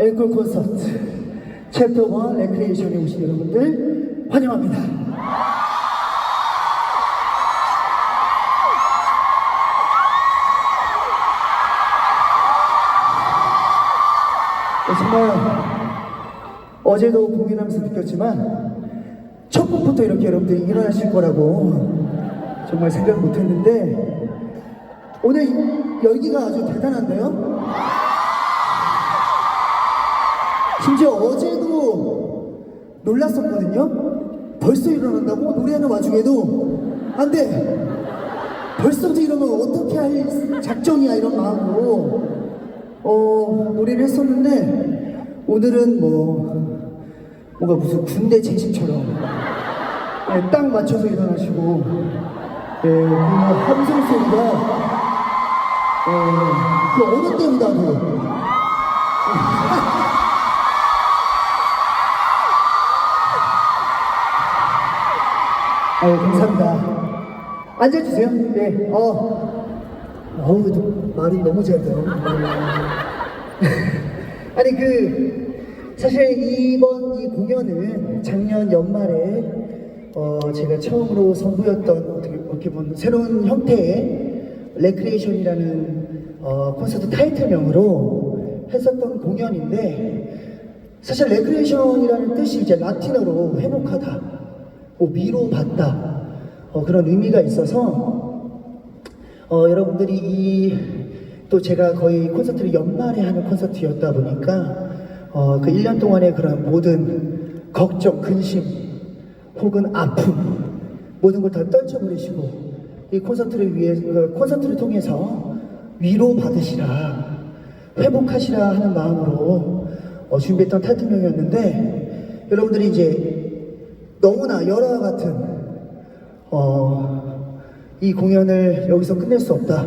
앵콜 콘서트 챕터 1 레크리에이션에 오신 여러분들 환영합니다. 네, 정말 어제도 공연하면서 느꼈지만 첫 곡부터 이렇게 여러분들이 일어나실 거라고 정말 생각 못했는데 오늘 열기가 아주 대단한데요? 심지어 어제도 놀랐었거든요? 벌써 일어난다고? 노래하는 와중에도 안 돼! 벌써부터 이러면 어떻게 할 작정이야 이런 마음으로 어, 노래를 했었는데 오늘은 뭐 뭔가 무슨 군대 제식처럼 네, 딱 맞춰서 일어나시고 예, 그 함성 소리가 어, 그 어느 때보다 그 아유 감사합니다. 앉아주세요. 네 어. 어우 또 말이 너무 잘 돼요 아니 그 사실 이번 이 공연은 작년 연말에 어 제가 처음으로 선보였던 어떻게 어떻게 보면 새로운 형태의 레크리에이션이라는 어 콘서트 타이틀명으로 했었던 공연인데 사실 레크리에이션이라는 뜻이 이제 라틴어로 회복하다, 뭐 위로받다. 어, 그런 의미가 있어서 어, 여러분들이 이 또 제가 거의 콘서트를 연말에 하는 콘서트였다 보니까 어, 그 1년 동안의 그런 모든 걱정, 근심 혹은 아픔 모든 걸 다 떨쳐버리시고 이 콘서트를 위해 그 콘서트를 통해서 위로 받으시라 회복하시라 하는 마음으로 어, 준비했던 타이틀명이었는데 여러분들이 이제 너무나 열화 같은 어, 이 공연을 여기서 끝낼 수 없다.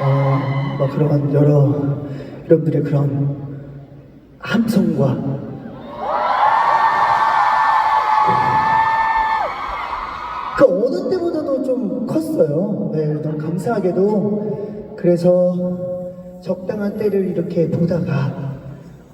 어, 뭐 그런 여러 여러분들의 그런 함성과 그 어느 때보다도 좀 컸어요. 네, 너무 감사하게도 그래서 적당한 때를 이렇게 보다가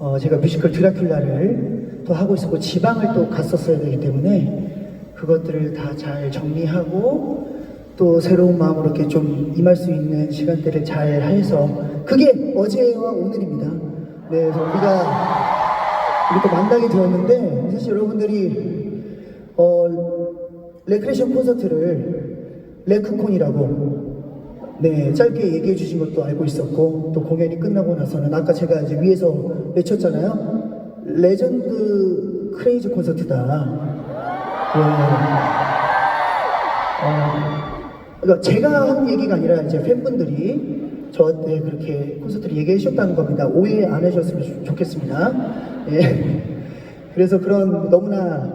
어, 제가 뮤지컬 드라큘라를 또 하고 있었고 지방을 또 갔었어야 되기 때문에 그것들을 다 잘 정리하고 또 새로운 마음으로 이렇게 좀 임할 수 있는 시간대를 잘 해서 그게 어제와 오늘입니다. 네, 그래서 우리가 이렇게 만나게 되었는데 사실 여러분들이 어, 레크레이션 콘서트를 레크콘이라고 네 짧게 얘기해 주신 것도 알고 있었고 또 공연이 끝나고 나서는 아까 제가 이제 위에서 외쳤잖아요 레전드 크레이지 콘서트다 네. 어, 그러니까 제가 한 얘기가 아니라 이제 팬분들이 저한테 그렇게 콘서트를 얘기해 주셨다는 겁니다 오해 안 해주셨으면 좋- 좋겠습니다 예. 그래서 그런 너무나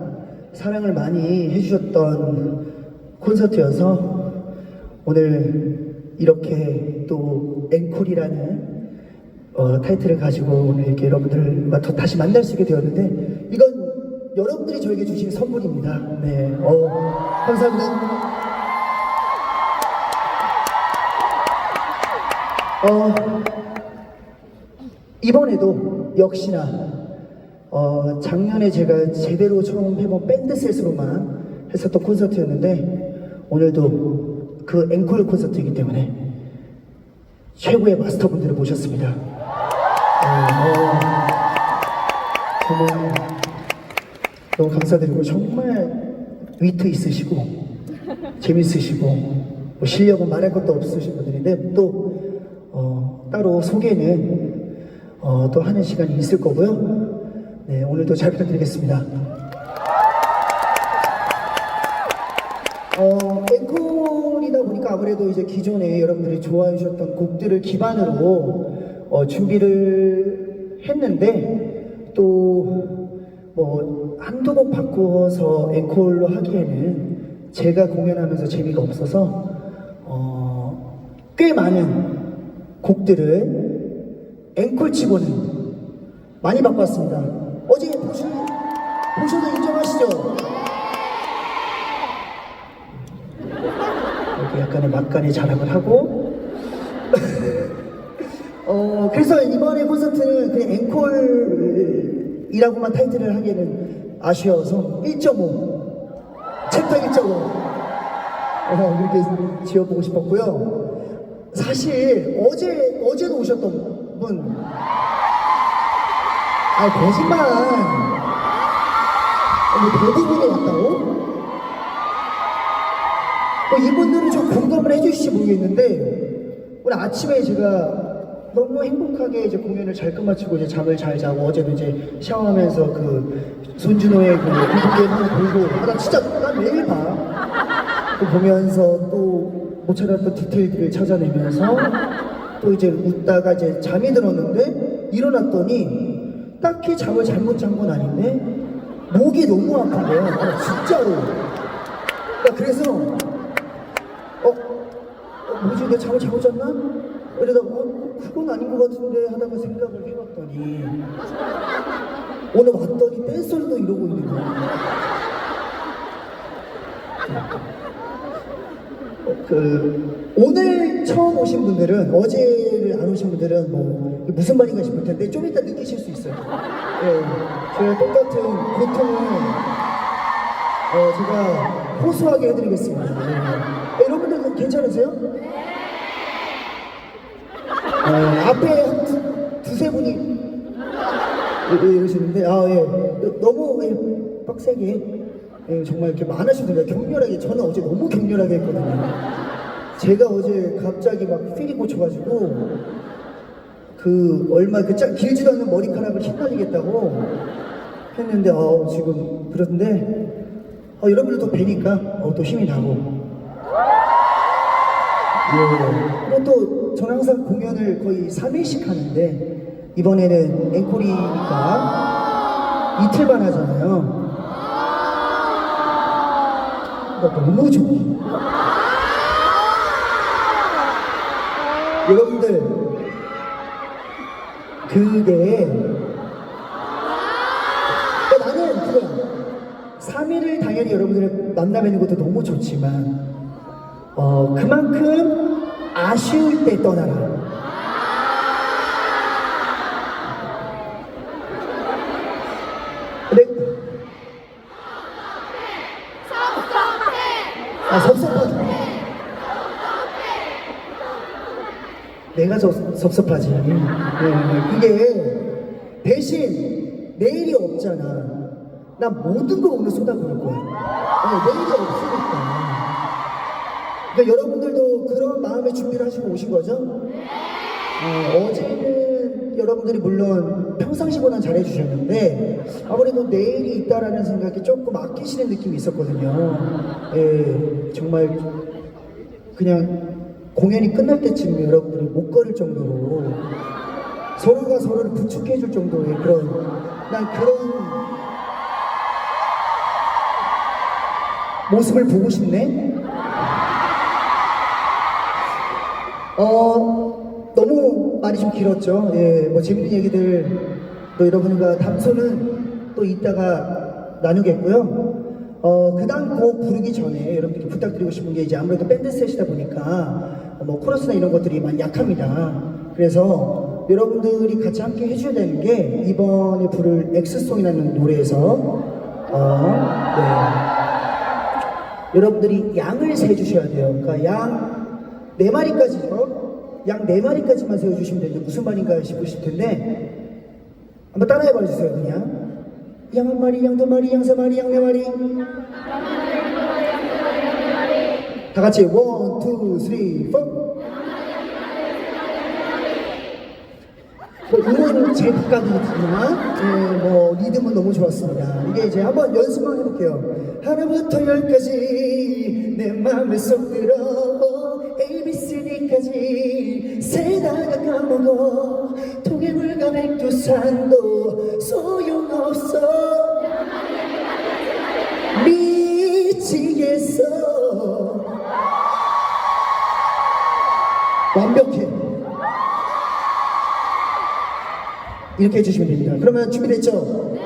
사랑을 많이 해주셨던 콘서트여서 오늘 이렇게 또 앵콜이라는 어, 타이틀을 가지고 오늘 이렇게 여러분들과 더 다시 만날 수 있게 되었는데 이건 여러분들이 저에게 주신 선물입니다. 네, 어, 감사합니다. 어, 이번에도 역시나 어, 작년에 제가 제대로 처음 해본 밴드 셋으로만 했었던 콘서트였는데 오늘도 그 앵콜 콘서트이기 때문에 최고의 마스터분들을 모셨습니다. 어, 어, 정말 너무 감사드리고 정말 위트 있으시고 재밌으시고 뭐 실력은 말할 것도 없으신 분들인데 또 어, 따로 소개는 어, 또 하는 시간이 있을 거고요. 네, 오늘도 잘 부탁드리겠습니다. 어, 아무래도 이제 기존에 여러분들이 좋아해 주셨던 곡들을 기반으로 어, 준비를 했는데 또 뭐 한두 곡 바꾸어서 앵콜로 하기에는 제가 공연하면서 재미가 없어서 어, 꽤 많은 곡들을 앵콜 치고는 많이 바꿨습니다. 어제 보셔도 인정하시죠? 이렇게 약간의 막간의 자랑을 하고 어, 그래서 이번에 콘서트는 그냥 앵콜이라고만 타이틀을 하기에는 아쉬워서 1.5 챕터 1.5 어, 이렇게 지어보고 싶었고요. 사실 어제 어제도 오셨던 분, 아 거짓말. 어, 뭐 대부분이 왔다고? 어, 이분들은 좀 공감을 해주실지 모르겠는데 오늘 아침에 제가 너무 행복하게 이제 공연을 잘 끝마치고 이제 잠을 잘 자고 어제도 이제 샤워하면서 그 손준호의 그 하나 보고 아, 나 진짜 난 매일 봐. 또 보면서 또 못 찾았던 디테일들을 찾아내면서 또 이제 웃다가 이제 잠이 들었는데 일어났더니 딱히 잠을 잘못 잔 건 아닌데 목이 너무 아픈 거야. 아, 진짜로. 나 그래서 뭐지 내가 잠을 잘못 잤나? 이러다가 어, 그건 아닌 것 같은데 하다가 생각을 해봤더니 오늘 왔더니 댄서들도 이러고 있는 거야. 어, 그 오늘 처음 오신 분들은 어제를 안 오신 분들은 뭐 무슨 말인가 싶을 텐데 좀 이따 느끼실 수 있어요. 예, 제가 똑같은 고통을 어, 제가 호소하게 해드리겠습니다. 네. 괜찮으세요? 어, 앞에 한 두, 두세 분이 이- 이- 이러시는데, 아, 예. 너무 예, 빡세게, 예, 정말 이렇게 많으시더라고요. 격렬하게. 저는 어제 너무 격렬하게 했거든요. 제가 어제 갑자기 막 필이 꽂혀가지고, 그, 얼마, 그 짜, 길지도 않은 머리카락을 휘날리겠다고 했는데, 어, 지금, 그런데, 어, 여러분들도 뵈니까, 어, 또 힘이 나고. 예. 그리고 또 저는 항상 공연을 거의 3일씩 하는데 이번에는 앵콜이니까 이틀만 하잖아요. 나 너무 좋아. 여러분들 그게 나는 그거야. 3일을 당연히 여러분들을 만나 뵙는 것도 너무 좋지만 어, 그만큼 아쉬울 때 떠나라. 근데 아 섭섭하지. 내가 저, 섭섭하지. 네, 네. 그게 대신 내일이 없잖아. 나 모든 걸 오늘 쏟아부을 거야. 어, 내일이 없으니까. 그러니까 여러분들도 그런 마음의 준비를 하시고 오신 거죠? 어, 어제는 여러분들이 물론 평상시보다 잘해주셨는데 아무래도 내일이 있다라는 생각이 조금 아끼시는 느낌이 있었거든요. 예, 정말 그냥 공연이 끝날 때쯤 여러분들이 못 걸을 정도로 서로가 서로를 부축해줄 정도의 그런 난 그런 모습을 보고 싶네. 어, 너무 말이 좀 길었죠. 예, 뭐 재밌는 얘기들 또 여러분과 담소는 또 이따가 나누겠고요. 어, 그 다음 곡 부르기 전에 여러분들께 부탁드리고 싶은 게 이제 아무래도 밴드 셋이다 보니까 뭐 코러스나 이런 것들이 많이 약합니다. 그래서 여러분들이 같이 함께 해줘야 되는 게 이번에 부를 엑스송이라는 노래에서 어, 네. 여러분들이 양을 세주셔야 돼요. 그러니까 양 네 마리까지죠. 양네 마리까지만 세워주시면 되는데 무슨 말인가 싶으실 텐데 한번 따라해봐 주세요. 그냥 양 한 마리, 양 두 마리, 양 세 마리, 양 네 마리. 다 같이 원, 투, 쓰리, 포. 뭐 음원 제 극각이지만 예, 뭐 리듬은 너무 좋았습니다. 이게 이제 한번 연습만 해볼게요. 하나부터 열까지 내 맘에 쏙 들어 C, D까지 세다가 까먹어 통일물과 백두산도 소용없어 미치겠어 완벽해. 이렇게 해주시면 됩니다. 그러면 준비됐죠?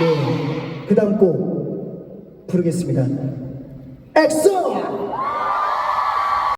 네. 그 다음 곡 부르겠습니다. 엑소!